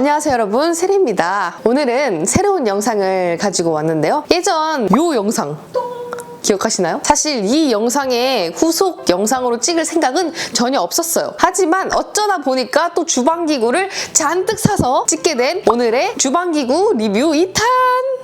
안녕하세요 여러분 세리입니다 오늘은 새로운 영상을 가지고 왔는데요 예전 요 영상 기억하시나요? 사실 이 영상의 후속 영상으로 찍을 생각은 전혀 없었어요. 하지만 어쩌다 보니까 또 주방기구를 잔뜩 사서 찍게 된 오늘의 주방기구 리뷰 2탄!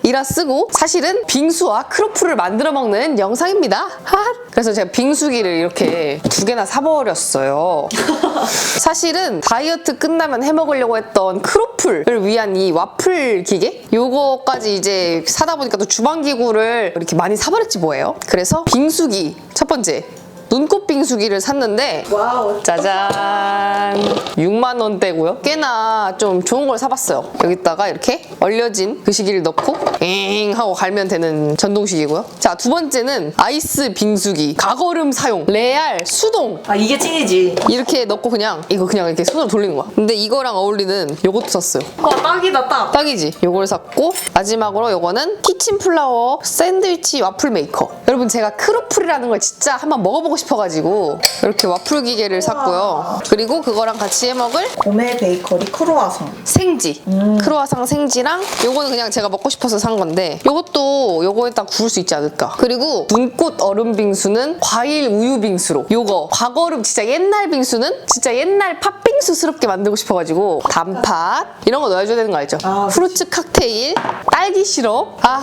이라 쓰고 사실은 빙수와 크로플을 만들어 먹는 영상입니다. 핫! 그래서 제가 빙수기를 이렇게 두 개나 사버렸어요. 사실은 다이어트 끝나면 해 먹으려고 했던 크로플을 위한 이 와플 기계? 요거까지 이제 사다 보니까 또 주방기구를 이렇게 많이 사버렸지 뭐예요. 그래서 빙수기 첫 번째 눈꽃 빙수기를 샀는데 와우. 짜잔. 6만 원대고요. 꽤나 좀 좋은 걸 사봤어요. 여기다가 이렇게 얼려진 그 시기를 넣고 엥 하고 갈면 되는 전동식이고요. 자 두 번째는 아이스 빙수기 가거름 사용. 레알 수동. 아 이게 찐이지. 이렇게 넣고 그냥 이거 그냥 이렇게 손으로 돌리는 거야. 근데 이거랑 어울리는 요것도 샀어요. 와 딱이다 딱. 딱이지. 요걸 샀고 마지막으로 요거는 키친 플라워 샌드위치 와플 메이커. 여러분 제가 크로플이라는 걸 진짜 한번 먹어보고 싶어가지고 이렇게 와플 기계를 샀고요 그리고 그거랑 같이 해먹을 봄의 베이커리 크로와상. 생지 크로아상 생지랑 요거는 그냥 제가 먹고 싶어서 산 건데 요것도 요거에다 구울 수 있지 않을까 그리고 눈꽃 얼음 빙수는 과일 우유 빙수로 요거 과거름 진짜 옛날 빙수는 진짜 옛날 팥빙수스럽게 만들고 싶어가지고 단팥 이런 거 넣어줘야 되는 거 알죠? 아. 프루츠 칵테일 딸기 시럽 아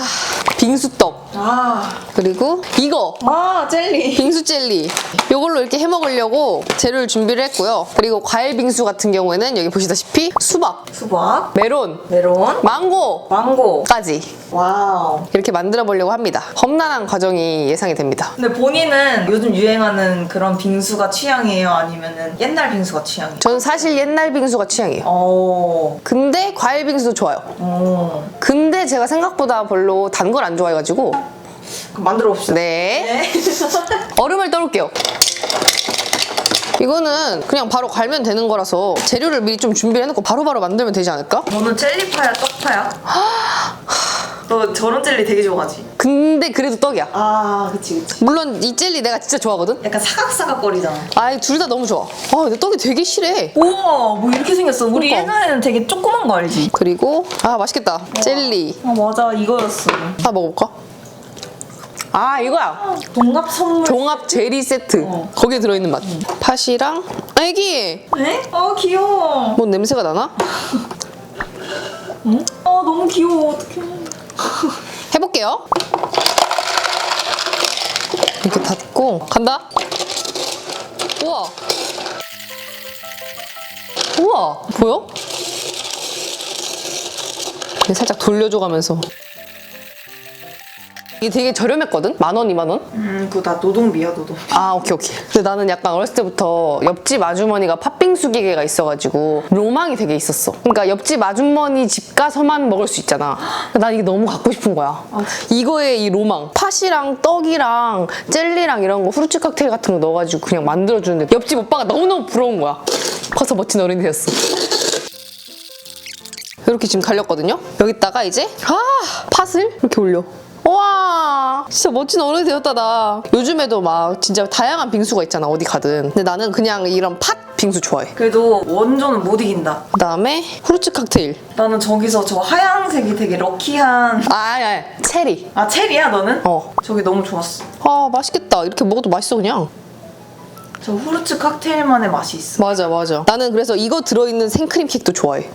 빙수떡 아. 그리고 이거 아 젤리. 빙수 젤리 이걸로 이렇게 해 먹으려고 재료를 준비를 했고요 그리고 과일 빙수 같은 경우에는 여기 보시다시피 수박 수박. 메론 메론. 망고 망고. 까지 와우. 이렇게 만들어 보려고 합니다. 험난한 과정이 예상이 됩니다. 근데 본인은 요즘 유행하는 그런 빙수가 취향이에요? 아니면은 옛날 빙수가 취향이에요? 저는 사실 옛날 빙수가 취향이에요. 어. 근데 과일 빙수도 좋아요. 어. 근데 제가 생각보다 별로 단 걸 안 좋아해가지고 그럼 만들어 봅시다. 네 네. 얼음을 떨을게요. 이거는 그냥 바로 갈면 되는 거라서 재료를 미리 좀 준비를 해놓고 바로바로 만들면 되지 않을까? 너는 젤리파야 떡파야? 너 저런 젤리 되게 좋아하지? 근데 그래도 떡이야. 아 그치 그치. 물론 이 젤리 내가 진짜 좋아하거든? 약간 사각사각거리잖아. 아이 둘 다 너무 좋아. 아 근데 떡이 되게 실해. 우와 뭐 이렇게 생겼어. 우리 그러니까. 예전에는 되게 조그만 거 알지? 그리고 아 맛있겠다. 젤리. 아 맞아 이거였어. 하나 먹어볼까? 아 이거야 동갑 선물. 종합 제리 세트 어. 거기에 들어있는 맛 팥이랑 애기 에? 아 귀여워. 뭐 냄새가 나나? 응? 아 너무 귀여워 어떡해. 해볼게요 이렇게 닫고 간다 우와 우와 보여? 이렇게 살짝 돌려줘가면서 이게 되게 저렴했거든? 만 원, 이만 원? 음 그거 다 노동비야 노동. 아 오케이 오케이. 근데 나는 약간 어렸을 때부터 옆집 아주머니가 팥빙수 기계가 있어가지고 로망이 되게 있었어. 그러니까 옆집 아주머니 집 가서만 먹을 수 있잖아. 난 이게 너무 갖고 싶은 거야. 이거에 이 로망. 팥이랑 떡이랑 젤리랑 이런 거 후르츠 칵테일 같은 거 넣어가지고 그냥 만들어주는데 옆집 오빠가 너무너무 부러운 거야. 커서 멋진 어른이 되었어. 이렇게 지금 갈렸거든요? 여기다가 이제 아 팥을 이렇게 올려 와 진짜 멋진 어른이 되었다 나 요즘에도 막 진짜 다양한 빙수가 있잖아 어디 가든 근데 나는 그냥 이런 팥 빙수 좋아해 그래도 원조는 못 이긴다. 그 다음에 후르츠 칵테일 나는 저기서 저 하얀색이 되게 럭키한. 아야 체리 아 체리야 너는? 어. 저게 너무 좋았어. 아 맛있겠다 이렇게 먹어도 맛있어 그냥 저 후르츠 칵테일만의 맛이 있어. 맞아 맞아 나는 그래서 이거 들어있는 생크림 케이크도 좋아해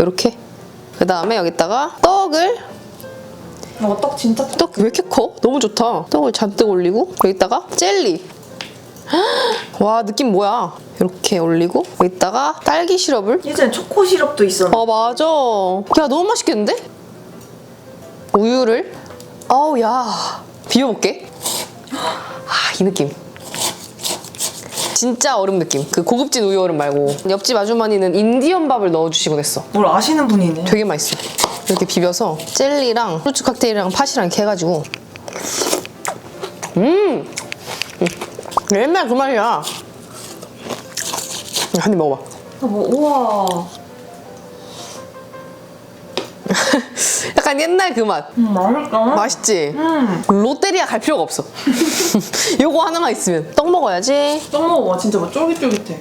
이렇게 그 다음에 여기다가 떡을 너떡 진짜 떡. 떡왜 이렇게 커? 너무 좋다. 떡을 잔뜩 올리고 여기다가 젤리. 와 느낌 뭐야? 이렇게 올리고 여기다가 딸기 시럽을. 예전에 초코 시럽도 있었는데. 아 맞아. 야 너무 맛있겠는데? 우유를. 어우 야 비벼볼게. 아이 느낌. 진짜 얼음 느낌. 그 고급진 우유 얼음 말고 옆집 아주머니는 인디언 밥을 넣어주시곤 했어. 뭘 아시는 분이네. 되게 맛있어. 이렇게 비벼서 젤리랑 후르츠 칵테일이랑 팥이랑 이렇게 해가지고 음! 음. 옛날 그 맛이야. 한 입 먹어봐. 아, 뭐 우와. 약간 옛날 그 맛. 음, 맛있다. 맛있지? 음. 롯데리아 갈 필요가 없어. 요거 하나만 있으면 떡 먹어야지. 떡 먹어봐 진짜 막 쫄깃쫄깃해.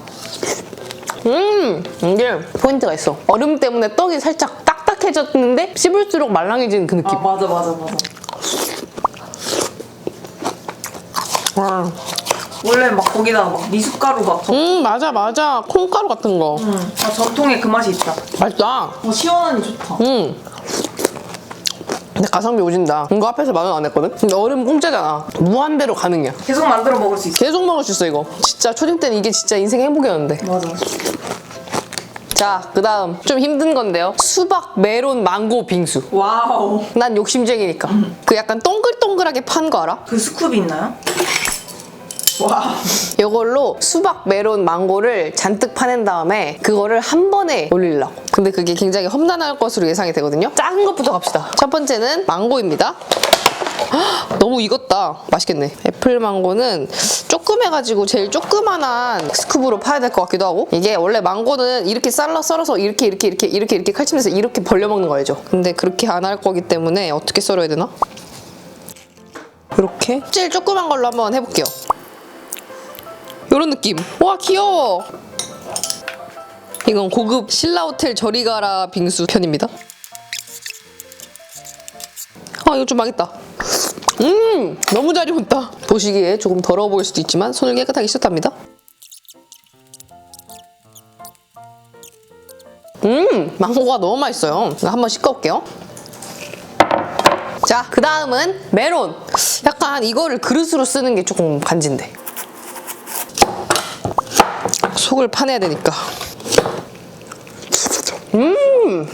음, 이게 포인트가 있어. 얼음 때문에 떡이 살짝 딱딱해졌는데 씹을수록 말랑해지는 그 느낌. 아 맞아 맞아 맞아. 와. 원래 막 거기다가 막 미숫가루 막 적... 음, 맞아, 맞아. 콩가루 같은 거. 음, 아, 전통의 그 맛이 있다. 맛있다. 어, 시원하니 좋다. 음. 근데 가성비 오진다. 이거 앞에서 만 원 안 했거든? 근데 얼음 공짜잖아. 무한대로 가능이야. 계속 만들어 먹을 수 있어. 계속 먹을 수 있어, 이거. 진짜 초딩 때는 이게 진짜 인생 행복이었는데. 맞아. 자, 그 다음. 좀 힘든 건데요. 수박, 메론, 망고, 빙수. 와우. 난 욕심쟁이니까. 그 약간 동글동글하게 판 거 알아? 그 스쿱이 있나요? 와. 이걸로 수박, 메론, 망고를 잔뜩 파낸 다음에 그거를 한 번에 올리려고. 근데 그게 굉장히 험난할 것으로 예상이 되거든요. 작은 것부터 갑시다. 첫 번째는 망고입니다. 헉, 너무 익었다. 맛있겠네. 애플 망고는 조금 해가지고 제일 조그만한 스쿱으로 파야 될 것 같기도 하고 이게 원래 망고는 이렇게 썰어 썰어서 이렇게 이렇게 이렇게 이렇게 이렇게 칼집내서 이렇게 벌려 먹는 거 알죠? 근데 그렇게 안 할 거기 때문에 어떻게 썰어야 되나? 이렇게 제일 조그만 걸로 한번 해볼게요. 이런 느낌. 와 귀여워. 이건 고급 신라 호텔 저리 가라 빙수 편입니다. 아 이거 좀 망했다. 음 너무 잘 익었다. 보시기에 조금 더러워 보일 수도 있지만 손을 깨끗하게 씻었답니다. 음 망고가 너무 맛있어요. 한번 씻어 올게요. 자, 그 다음은 메론. 약간 이거를 그릇으로 쓰는 게 조금 간지인데. 속을 파내야 되니까. 음,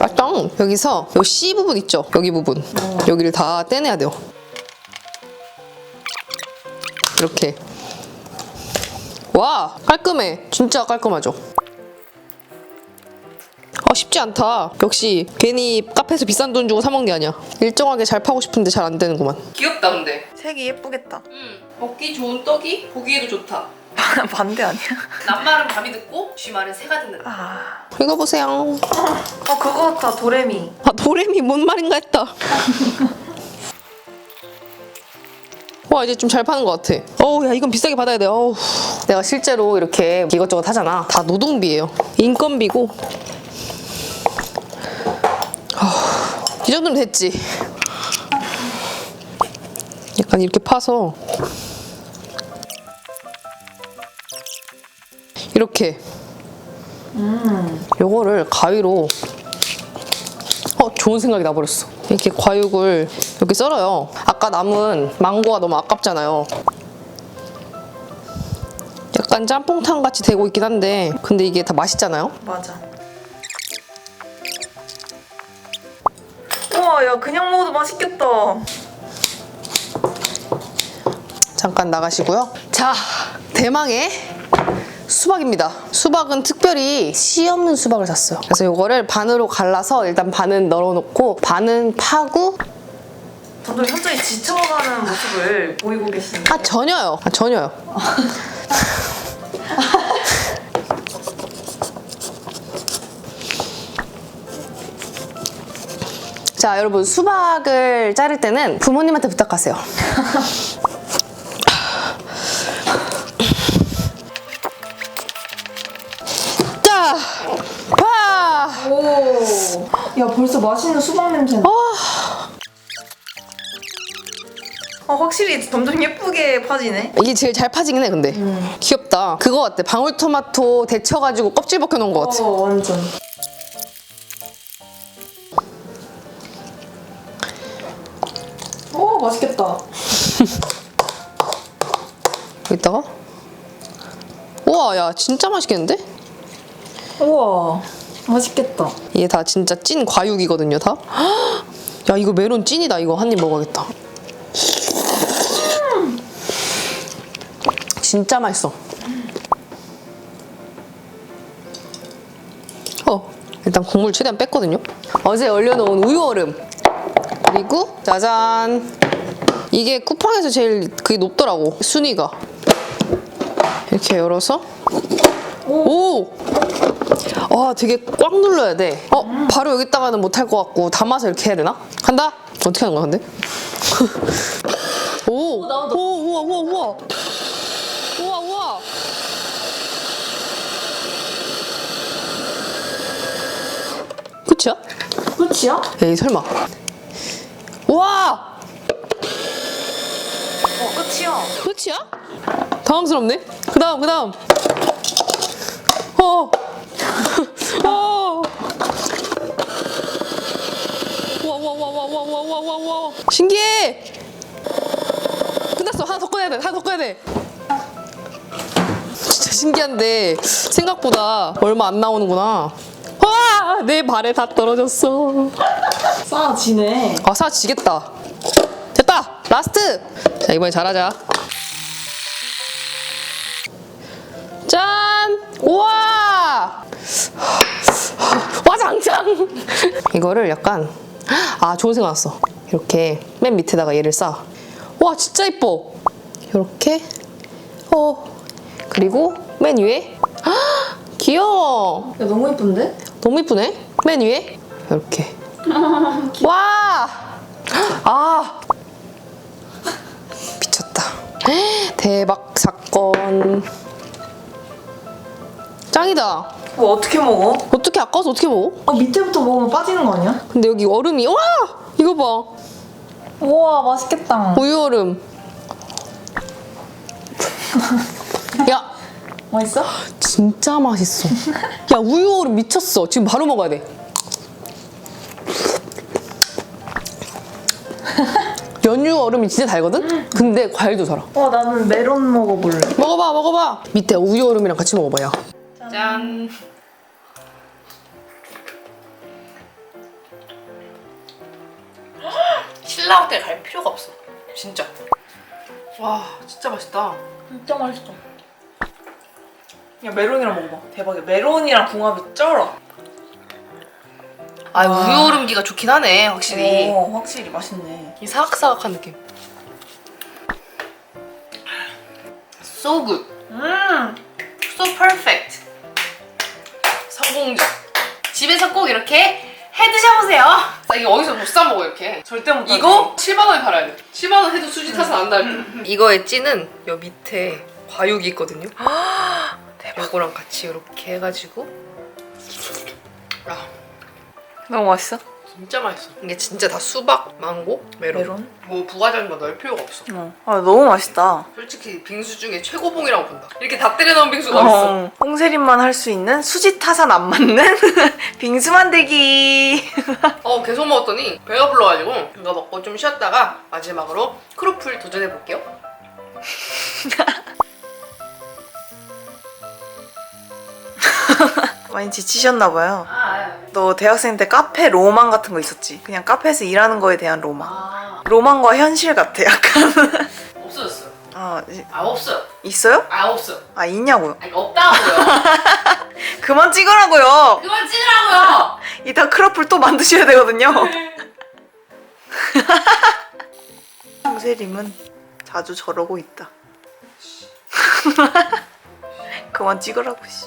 맛있다. 여기서 요 C 부분 있죠? 여기 부분. 여기를 다 떼내야 돼요. 이렇게. 와, 깔끔해. 진짜 깔끔하죠? 아, 쉽지 않다. 역시 괜히 카페에서 비싼 돈 주고 사 먹는 게 아니야. 일정하게 잘 파고 싶은데 잘 안 되는구만. 귀엽다 근데. 색이 예쁘겠다. 음, 먹기 좋은 떡이 보기에도 좋다. 반대 아니야? 남말은 밤이 듣고 쥐말은 새가 듣는다. 아. 이거 보세요. 어 그거 같아 도레미. 아 도레미 뭔 말인가 했다. 와 이제 좀 잘 파는 것 같아. 어우 야 이건 비싸게 받아야 돼. 어우. 내가 실제로 이렇게 이것저것 하잖아. 다 노동비예요. 인건비고. 아, 이 정도면 됐지. 약간 이렇게 파서 이렇게. 요거를 가위로. 어 좋은 생각이 나버렸어. 이렇게 과육을 이렇게 썰어요. 아까 남은 망고가 너무 아깝잖아요. 약간 짬뽕탕 같이 되고 있긴 한데 근데 이게 다 맛있잖아요? 맞아. 우와 야 그냥 먹어도 맛있겠다. 잠깐 나가시고요. 자 대망의 수박입니다 수박은 특별히 씨 없는 수박을 샀어요 그래서 이거를 반으로 갈라서 일단 반은 널어놓고 반은 파고 점점 현저히 지쳐가는 모습을 보이고 계시는데. 아 전혀요. 아 전혀요. 자 여러분 수박을 자를 때는 부모님한테 부탁하세요. 벌써 맛있는 수박 냄새. 나. 어 확실히 점점 예쁘게 파지네. 이게 제일 잘 파지긴 해 근데 귀엽다. 그거 같아. 방울토마토 데쳐가지고 껍질 벗겨놓은 거 같아. 어 완전. 오 맛있겠다. 여기다가 우와 야 진짜 맛있겠는데? 우와 맛있겠다. 이게 다 진짜 찐 과육이거든요 다. 야 이거 메론 찐이다 이거 한 입 먹어야겠다. 진짜 맛있어. 어 일단 국물 최대한 뺐거든요. 어제 얼려놓은 우유 얼음 그리고 짜잔 이게 쿠팡에서 제일 그게 높더라고 순위가 이렇게 열어서 오! 와 되게 꽉 눌러야 돼. 어 바로 여기다가는 못할 것 같고 담아서 이렇게 해야 되나? 간다. 어떻게 하는 거야 근데? 오, 오, 우와, 우와, 우와. 우와, 우와. 끝이야? 끝이야? 에이, 설마. 우와! 어, 끝이야. 끝이야? 당황스럽네. 그 다음, 그 다음. 어. 어. 어. 와와와와와와와와 신기해. 끝났어. 하나 더 꺼내야 돼. 하나 더 꺼내야 돼. 진짜 신기한데 생각보다 얼마 안 나오는구나. 와 내 발에 다 떨어졌어. 싸지네. 아 사 지겠다. 됐다. 라스트. 자 이번에 잘하자. 짠. 우와 와장창 이거를 약간 아 좋은 생각 났어 이렇게 맨 밑에다가 얘를 쌓아 와 진짜 이뻐 이렇게 어 그리고 맨 위에 귀여워 야 너무 예쁜데? 너무 이쁘네. 맨 위에 이렇게. 와. 아. 미쳤다. 대박 사건. 짱이다. 뭐 어떻게 먹어? 어떻게 아까워서 어떻게 먹어? 어 밑에부터 먹으면 빠지는 거 아니야? 근데 여기 얼음이 와 이거 봐 우와 맛있겠다. 우유 얼음. 야 맛있어? 진짜 맛있어. 야 우유 얼음 미쳤어. 지금 바로 먹어야 돼. 연유 얼음이 진짜 달거든? 근데 과일도 달아. 와 나는 메론 먹어볼래. 먹어봐, 먹어봐. 밑에 우유 얼음이랑 같이 먹어봐요. 짠. 신라 호텔 갈 필요가 없어. 진짜. 와, 진짜 맛있다. 진짜 맛있어. 야 메론이랑 먹어봐. 대박이야. 메론이랑 궁합이 쩔어. 아, 우유 얼음기가 좋긴 하네, 확실히. 어, 확실히 맛있네. 이 사각사각한 느낌. So good. 음. So perfect. 성공적. 집에서 꼭 이렇게 해 드셔보세요. 나 이거 어디서 못 사 먹어 이렇게. 절대 못. 이거 7만 원에 팔아야 돼. 7만 원 해도 수지 타서 안 날. 이거의 찐은 요 밑에 과육이 있거든요. 대박. 이거랑 같이 이렇게 해가지고. 아 너무 맛있어? 진짜 맛있어. 이게 진짜 다 수박, 망고, 메론. 메론? 뭐 부과장인 거 넣을 필요가 없어. 어. 아 너무 맛있다. 솔직히 빙수 중에 최고봉이라고 본다. 이렇게 다 때려 넣은 빙수가 어딨어? 어, 홍세림만 할 수 있는 수지 타산 안 맞는 빙수 만들기. 어 계속 먹었더니 배가 불러가지고 이거 먹고 좀 쉬었다가 마지막으로 크로플 도전해 볼게요. 많이 지치셨나 봐요. 아, 너 대학생 때 카페 로망 같은 거 있었지? 그냥 카페에서 일하는 거에 대한 로망. 아 로망과 현실 같아 약간. 없어졌어요. 아 이- 아 없어요. 있어요? 아 없어. 아 있냐고요? 아 이거 없다고요. 그만 찍으라고요. 그만 찍으라고요. 이따 크로플 또 만드셔야 되거든요. 홍세림은 자주 저러고 있다. 그만 찍으라고 씨.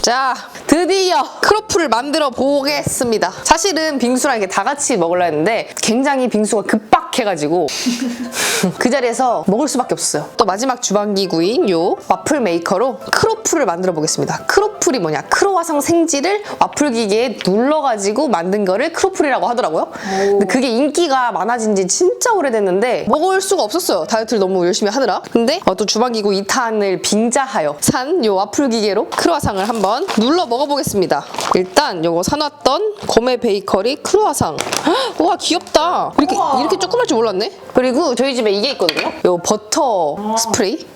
자, 드디어 크로플을 만들어 보겠습니다. 사실은 빙수랑 이렇게 다 같이 먹으려 했는데 굉장히 빙수가 급박해가지고 그 자리에서 먹을 수밖에 없었어요. 또 마지막 주방기구인 요 와플 메이커로 크로플을 만들어 보겠습니다. 크로플이 뭐냐? 크로와상 생지를 와플 기계에 눌러가지고 만든 거를 크로플이라고 하더라고요. 근데 그게 인기가 많아진 지 진짜 오래됐는데 먹을 수가 없었어요. 다이어트를 너무 열심히 하느라. 근데 어, 또 주방기구 2탄을 빙자하여 산 요 와플 기계로 크로와상을 한번 눌러 먹어보겠습니다. 일단 요거 사놨던 고메 베이커리 크로와상. 헉, 우와 귀엽다. 이렇게 우와. 이렇게 조그만 줄 몰랐네. 그리고 저희 집에 이게 있거든요. 요 버터 스프레이.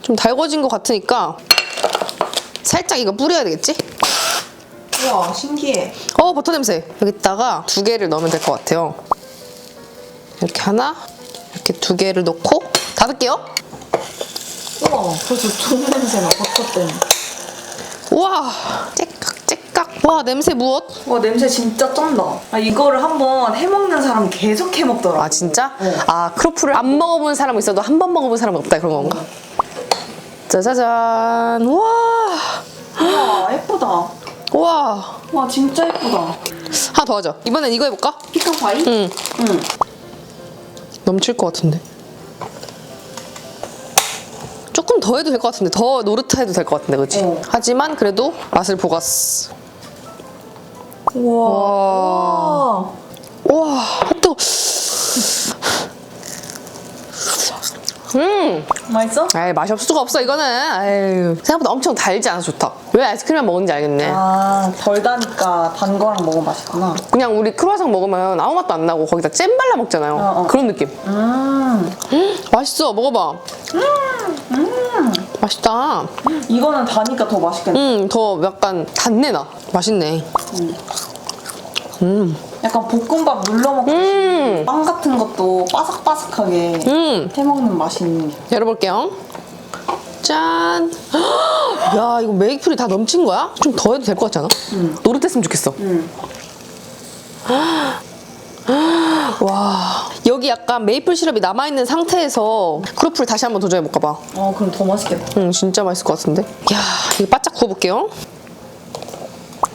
좀 달궈진 것 같으니까 살짝 이거 뿌려야 되겠지? 우와 신기해. 어 버터 냄새 여기다가 두 개를 넣으면 될 것 같아요 이렇게 하나 이렇게 두 개를 넣고 닫을게요 우와 벌써 좋은 냄새 나 버터 때문에. 우와 째깍 째깍 와 냄새 무엇? 와 냄새 진짜 쩐다. 아 이거를 한번 해먹는 사람 계속 해먹더라. 아 진짜? 어. 아 크로플을 안 먹어본 사람은 있어도 한 번 먹어본 사람은 없다 그런 건가? 짜자잔 우와 와 예쁘다. 우와 와 진짜 예쁘다. 하나 더 하자 이번엔 이거 해볼까? 피카파이? 응 응. 넘칠 것 같은데 더 해도 될 것 같은데 더 노릇해도 될 것 같은데 그치? 어. 하지만 그래도 맛을 보갔어 우와. 와. 우와. 와, 뜨거. 음, 맛있어? 아이 맛이 없을 수가 없어 이거는. 아유, 생각보다 엄청 달지 않아서 좋다. 왜 아이스크림만 먹는지 알겠네. 아, 덜 다니까 단 거랑 먹으면 맛있구나. 그냥 우리 크루아상 먹으면 아무 맛도 안 나고 거기다 잼 발라 먹잖아요. 어, 어. 그런 느낌. 음. 맛있어, 먹어봐. 맛있다. 이거는 다니까 더 맛있겠네. 음, 더 약간 단내 나. 맛있네. 약간 볶음밥 눌러 먹듯이 음, 빵 같은 것도 바삭바삭하게 음. 해 먹는 맛이 있는 게. 열어볼게요. 짠. 야, 이거 메이플이 다 넘친 거야? 좀 더 해도 될 것 같지 않아? 노릇했으면 좋겠어. 음. 와. 여기 약간 메이플 시럽이 남아있는 상태에서 크로플 다시 한번 도전해볼까 봐. 어, 그럼 더 맛있겠다. 음, 진짜 맛있을 것 같은데? 야, 이거 바짝 구워볼게요.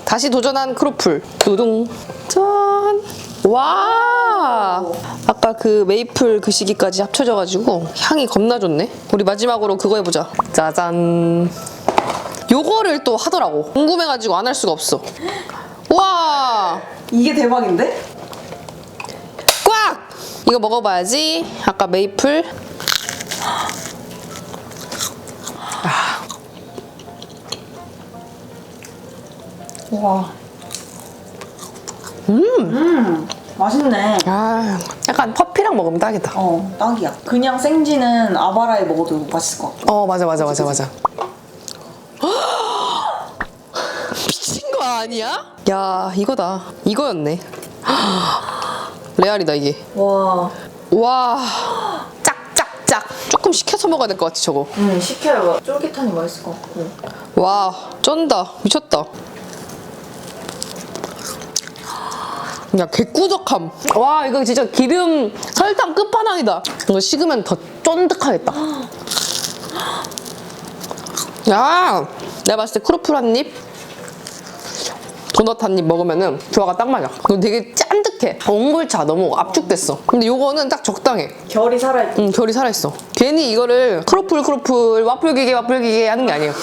다시 도전한 크로플. 두둥. 짠. 와. 아까 그 메이플 그 시기까지 합쳐져가지고 향이 겁나 좋네. 우리 마지막으로 그거 해보자. 짜잔. 요거를 또 하더라고. 궁금해가지고 안 할 수가 없어. 와. 이게 대박인데? 꽉! 이거 먹어봐야지. 아까 메이플. 와. 음. 맛있네. 아, 약간 커피랑 먹으면 딱이다. 어, 딱이야. 그냥 생지는 아바라에 먹어도 맛있을 것 같아. 어 맞아 맞아 맞아 맞아 미친 거 아니야? 야 이거다 이거였네 레알이다 이게. 와. 와. 짝짝짝. 조금 식혀서 먹어야 될 것 같아 저거. 음, 시켜요. 쫄깃하니 맛있을 것 같고. 와 쩐다. 미쳤다. 야 개꾸덕함. 와 이거 진짜 기름 설탕 끝판왕이다. 이거 식으면 더 쫀득하겠다. 야 내가 봤을 때 크로플 한입 도넛 한 입 먹으면은 조화가 딱 맞아 이거 되게 짠득해 옹골차 너무 압축됐어 근데 요거는 딱 적당해 결이 살아있고. 응, 결이 살아있어. 괜히 이거를 크로플 크로플 와플 기계 와플 기계 하는 게 아니에요.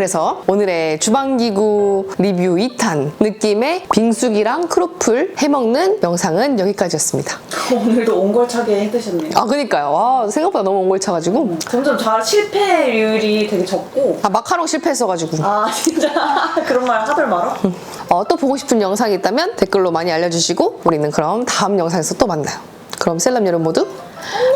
그래서 오늘의 주방기구 리뷰 2탄 느낌의 빙수기랑 크로플 해먹는 영상은 여기까지였습니다. 오늘도 옹골차게 해드셨네요. 아 그니까요. 와 생각보다 너무 옹골차가지고 점점 잘 실패율이 되게 적고. 아 마카롱 실패했어가지고 아, 진짜. 그런 말 하들 말아? 어, 또 보고 싶은 영상이 있다면 댓글로 많이 알려주시고 우리는 그럼 다음 영상에서 또 만나요. 그럼 셀럽 여러분 모두 안녕.